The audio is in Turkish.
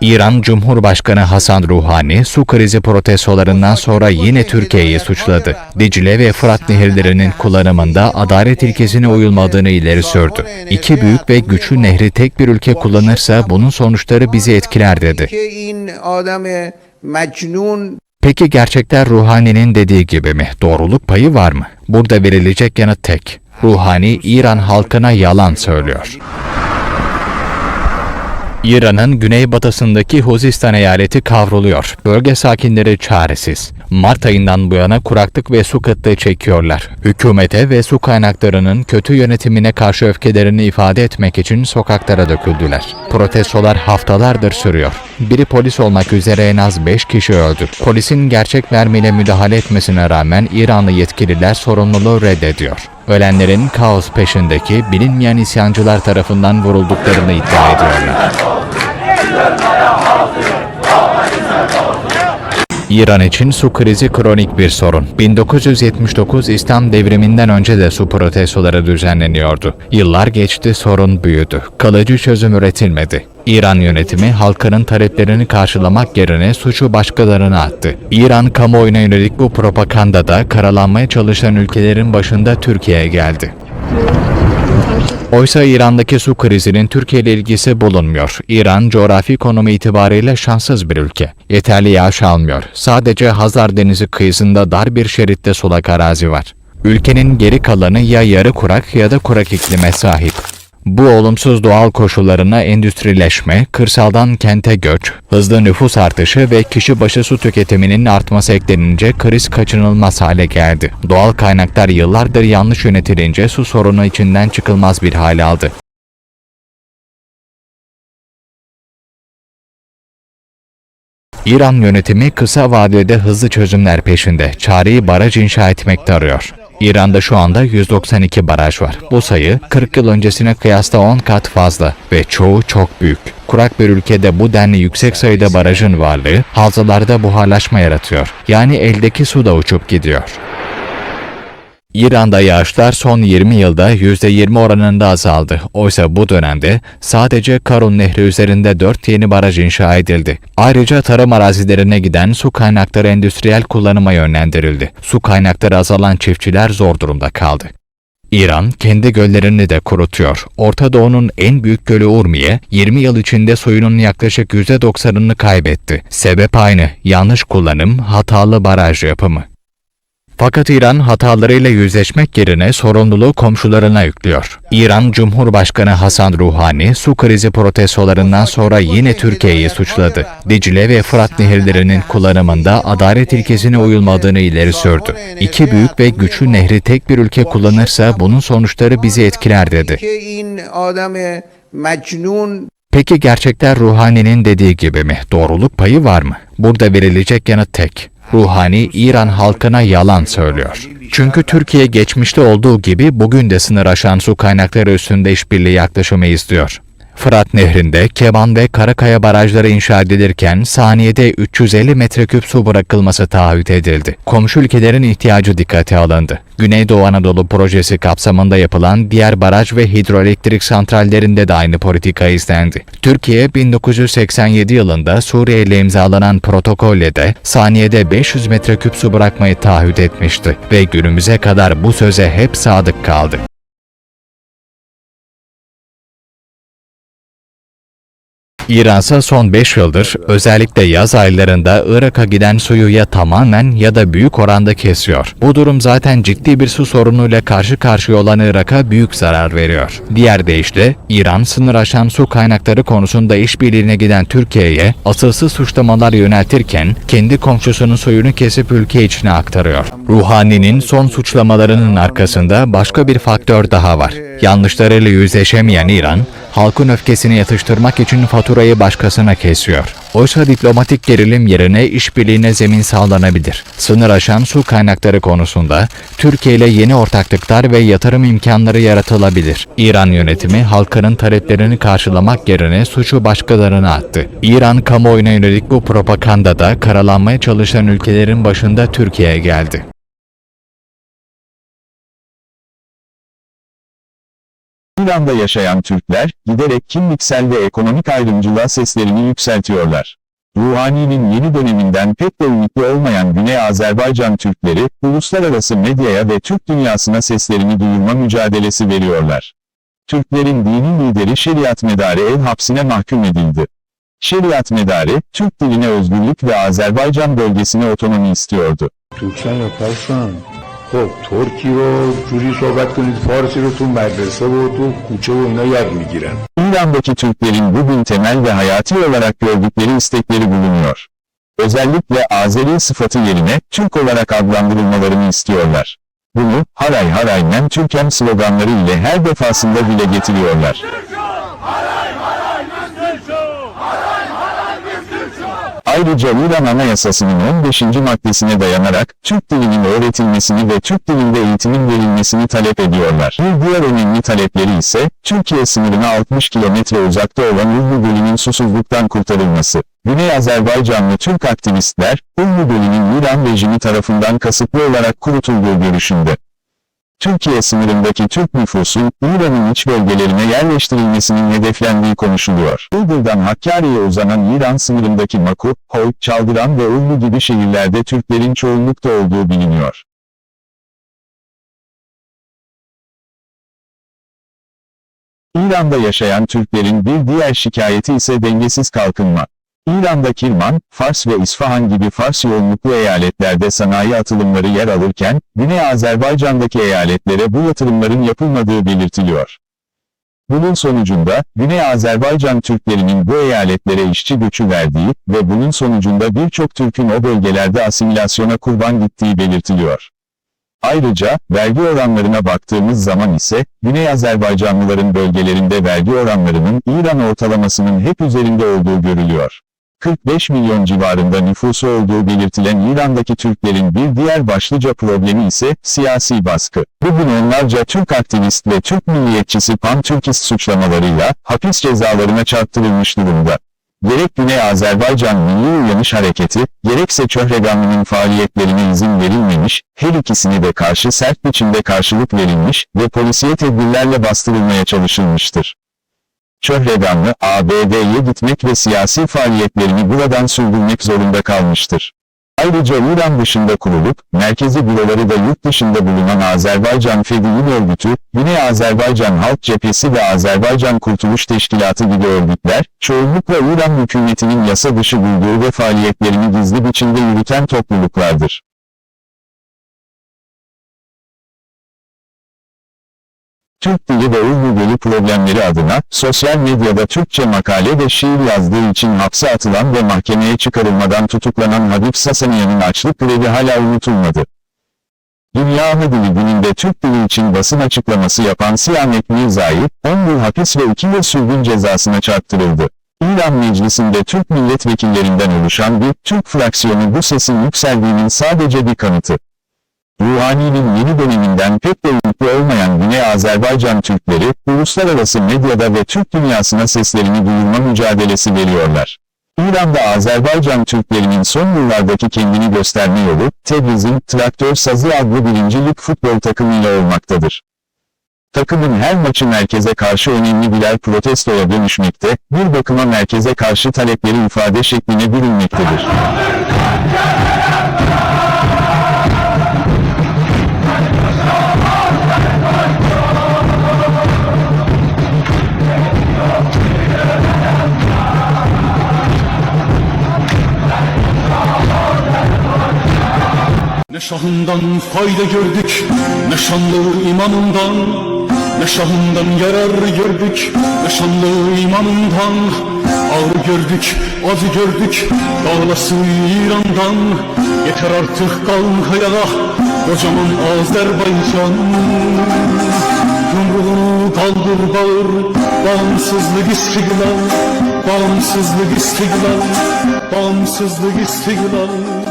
İran Cumhurbaşkanı Hasan Ruhani, su krizi protestolarından sonra yine Türkiye'yi suçladı. Dicle ve Fırat nehirlerinin kullanımında adalet ilkesine uyulmadığını ileri sürdü. İki büyük ve güçlü nehri tek bir ülke kullanırsa bunun sonuçları bizi etkiler dedi. Peki gerçekler Ruhani'nin dediği gibi mi? Doğruluk payı var mı? Burada verilecek yanıt tek. Ruhani İran halkına yalan söylüyor. İran'ın güneybatısındaki Huzistan eyaleti kavruluyor. Bölge sakinleri çaresiz. Mart ayından bu yana kuraklık ve su kıtlığı çekiyorlar. Hükümete ve su kaynaklarının kötü yönetimine karşı öfkelerini ifade etmek için sokaklara döküldüler. Protestolar haftalardır sürüyor. Biri polis olmak üzere en az 5 kişi öldü. Polisin gerçek mermiyle müdahale etmesine rağmen İranlı yetkililer sorumluluğu reddediyor. Ölenlerin kaos peşindeki bilinmeyen isyancılar tarafından vurulduklarını iddia ediyorlar. İran için su krizi kronik bir sorun. 1979 İslam devriminden önce de su protestoları düzenleniyordu. Yıllar geçti sorun büyüdü. Kalıcı çözüm üretilmedi. İran yönetimi halkının taleplerini karşılamak yerine suçu başkalarına attı. İran kamuoyuna yönelik bu propagandada karalanmaya çalışan ülkelerin başında Türkiye geldi. Oysa İran'daki su krizinin Türkiye ile ilgisi bulunmuyor. İran coğrafi konumu itibariyle şanssız bir ülke. Yeterli yağış almıyor. Sadece Hazar Denizi kıyısında dar bir şeritte sulak arazi var. Ülkenin geri kalanı ya yarı kurak ya da kurak iklime sahip. Bu olumsuz doğal koşullarına endüstrileşme, kırsaldan kente göç, hızlı nüfus artışı ve kişi başı su tüketiminin artması eklenince kriz kaçınılmaz hale geldi. Doğal kaynaklar yıllardır yanlış yönetilince su sorunu içinden çıkılmaz bir hale aldı. İran yönetimi kısa vadede hızlı çözümler peşinde. Çareyi baraj inşa etmekte arıyor. İran'da şu anda 192 baraj var. Bu sayı 40 yıl öncesine kıyasla 10 kat fazla ve çoğu çok büyük. Kurak bir ülkede bu denli yüksek sayıda barajın varlığı havzalarda buharlaşma yaratıyor. Yani eldeki su da uçup gidiyor. İran'da yağışlar son 20 yılda %20 oranında azaldı. Oysa bu dönemde sadece Karun Nehri üzerinde 4 yeni baraj inşa edildi. Ayrıca tarım arazilerine giden su kaynakları endüstriyel kullanıma yönlendirildi. Su kaynakları azalan çiftçiler zor durumda kaldı. İran kendi göllerini de kurutuyor. Orta Doğu'nun en büyük gölü Urmiye, 20 yıl içinde suyunun yaklaşık %90'ını kaybetti. Sebep aynı, yanlış kullanım, hatalı baraj yapımı. Fakat İran hatalarıyla yüzleşmek yerine sorumluluğu komşularına yüklüyor. İran Cumhurbaşkanı Hasan Ruhani, su krizi protestolarından sonra yine Türkiye'yi suçladı. Dicle ve Fırat nehirlerinin kullanımında adalet ilkesine uyulmadığını ileri sürdü. İki büyük ve güçlü nehri tek bir ülke kullanırsa bunun sonuçları bizi etkiler dedi. Peki gerçekler Ruhani'nin dediği gibi mi? Doğruluk payı var mı? Burada verilecek yanıt tek. Ruhani İran halkına yalan söylüyor. Çünkü Türkiye geçmişte olduğu gibi bugün de sınır aşan su kaynakları üstünde işbirliği yaklaşımı izliyor. Fırat Nehri'nde Keban ve Karakaya barajları inşa edilirken saniyede 350 metreküp su bırakılması taahhüt edildi. Komşu ülkelerin ihtiyacı dikkate alındı. Güneydoğu Anadolu projesi kapsamında yapılan diğer baraj ve hidroelektrik santrallerinde de aynı politika izlendi. Türkiye 1987 yılında Suriye ile imzalanan protokolle de saniyede 500 metreküp su bırakmayı taahhüt etmişti ve günümüze kadar bu söze hep sadık kaldı. İransa son 5 yıldır özellikle yaz aylarında Irak'a giden suyu ya tamamen ya da büyük oranda kesiyor. Bu durum zaten ciddi bir su sorunuyla karşı karşıya olan Irak'a büyük zarar veriyor. Diğer deyişle İran sınır aşan su kaynakları konusunda işbirliğine giden Türkiye'ye asılsız suçlamalar yöneltirken kendi komşusunun suyunu kesip ülke içine aktarıyor. Ruhani'nin son suçlamalarının arkasında başka bir faktör daha var. Yanlışlarıyla yüzleşemeyen İran, halkın öfkesini yatıştırmak için faturayı başkasına kesiyor. Oysa diplomatik gerilim yerine işbirliğine zemin sağlanabilir. Sınır aşan su kaynakları konusunda Türkiye ile yeni ortaklıklar ve yatırım imkanları yaratılabilir. İran yönetimi halkının taleplerini karşılamak yerine suçu başkalarına attı. İran kamuoyuna yönelik bu propagandada karalanmaya çalışan ülkelerin başında Türkiye geldi. İran'da yaşayan Türkler, giderek kimliksel ve ekonomik ayrımcılığa seslerini yükseltiyorlar. Ruhani'nin yeni döneminden pek de ümitli olmayan Güney Azerbaycan Türkleri, uluslararası medyaya ve Türk dünyasına seslerini duyurma mücadelesi veriyorlar. Türklerin dini lideri Şeriat Medare el hapsine mahkum edildi. Şeriat Medare, Türk diline özgürlük ve Azerbaycan bölgesine otonomi istiyordu. Türkçe yaparsan خب ترکی رو جوری صحبت کنید فارسی رو تو مدرسه و تو کوچه و اینا یاد میگیرن İran'daki Türklerin bugün temel ve hayati olarak gördükleri istekleri bulunuyor. Özellikle Azeri sıfatı yerine Türk olarak adlandırılmalarını istiyorlar. Bunu haray haray men Türkem sloganları ile her defasında dile getiriyorlar. Ayrıca İran Anayasası'nın 15. maddesine dayanarak Türk dilinin öğretilmesini ve Türk dilinde eğitimin verilmesini talep ediyorlar. Bir diğer önemli talepleri ise Türkiye sınırına 60 kilometre uzakta olan Ullu Gölü'nün susuzluktan kurtarılması. Güney Azerbaycanlı Türk aktivistler, Ullu Gölü'nün İran rejimi tarafından kasıtlı olarak kurutulduğu görüşünde. Türkiye sınırındaki Türk nüfusun İran'ın iç bölgelerine yerleştirilmesinin hedeflendiği konuşuluyor. Iğdır'dan Hakkari'ye uzanan İran sınırındaki Maku, Hoy, Çaldıran ve Ullu gibi şehirlerde Türklerin çoğunlukta olduğu biliniyor. İran'da yaşayan Türklerin bir diğer şikayeti ise dengesiz kalkınma. İran'da Kirman, Fars ve İsfahan gibi Fars yoğunluklu eyaletlerde sanayi atılımları yer alırken, Güney Azerbaycan'daki eyaletlere bu yatırımların yapılmadığı belirtiliyor. Bunun sonucunda, Güney Azerbaycan Türklerinin bu eyaletlere işçi göçü verdiği ve bunun sonucunda birçok Türk'ün o bölgelerde asimilasyona kurban gittiği belirtiliyor. Ayrıca, vergi oranlarına baktığımız zaman ise, Güney Azerbaycanlıların bölgelerinde vergi oranlarının İran ortalamasının hep üzerinde olduğu görülüyor. 45 milyon civarında nüfusu olduğu belirtilen İran'daki Türklerin bir diğer başlıca problemi ise siyasi baskı. Bugün onlarca Türk aktivist ve Türk milliyetçisi pan-Türkist suçlamalarıyla hapis cezalarına çarptırılmış durumda. Gerek Güney Azerbaycan Milli Uyanış Hareketi, gerekse Çöhreganlı'nın faaliyetlerine izin verilmemiş, her ikisini de karşı sert biçimde karşılık verilmiş ve polisiye tedbirlerle bastırılmaya çalışılmıştır. Çöhreganlı, ABD'ye gitmek ve siyasi faaliyetlerini buradan sürdürmek zorunda kalmıştır. Ayrıca İran dışında kurulup, merkezi büroları da yurt dışında bulunan Azerbaycan Fedü'nün örgütü, Güney Azerbaycan Halk Cephesi ve Azerbaycan Kurtuluş Teşkilatı gibi örgütler, çoğunlukla İran hükümetinin yasa dışı bulduğu ve faaliyetlerini gizli biçimde yürüten topluluklardır. Türk dili ve Urdu dili problemleri adına, sosyal medyada Türkçe makale ve şiir yazdığı için hapse atılan ve mahkemeye çıkarılmadan tutuklanan Habib Sasaniye'nin açlık grevi hala unutulmadı. Dünya Dili Günü'nde Türk dili için basın açıklaması yapan Siyamet Mirzai, 10 yıl hapis ve 2 yıl sürgün cezasına çarptırıldı. İran Meclisi'nde Türk milletvekillerinden oluşan bir Türk fraksiyonu bu sesin yükseldiğinin sadece bir kanıtı. Ruhani'nin yeni döneminden pek de ümitli olmayan Güney Azerbaycan Türkleri, uluslararası medyada ve Türk dünyasına seslerini duyurma mücadelesi veriyorlar. İran'da Azerbaycan Türklerinin son yıllardaki kendini gösterme yolu, Tebriz'in Traktör Sazı adlı birincilik futbol takımıyla olmaktadır. Takımın her maçı merkeze karşı önemli birer protestoya dönüşmekte, bir bakıma merkeze karşı talepleri ifade şekline bürünmektedir. Ne şahından fayda gördük, ne şanlı imamından Ne şahından yarar gördük, ne şanlı imamından Ağrı gördük, acı gördük, dağlası İran'dan. Yeter artık kalk ayağa, kocaman Azerbaycan. Yumruğunu kaldır bağır, bağımsızlık istiklal Bağımsızlık istiklal, bağımsızlık istiklal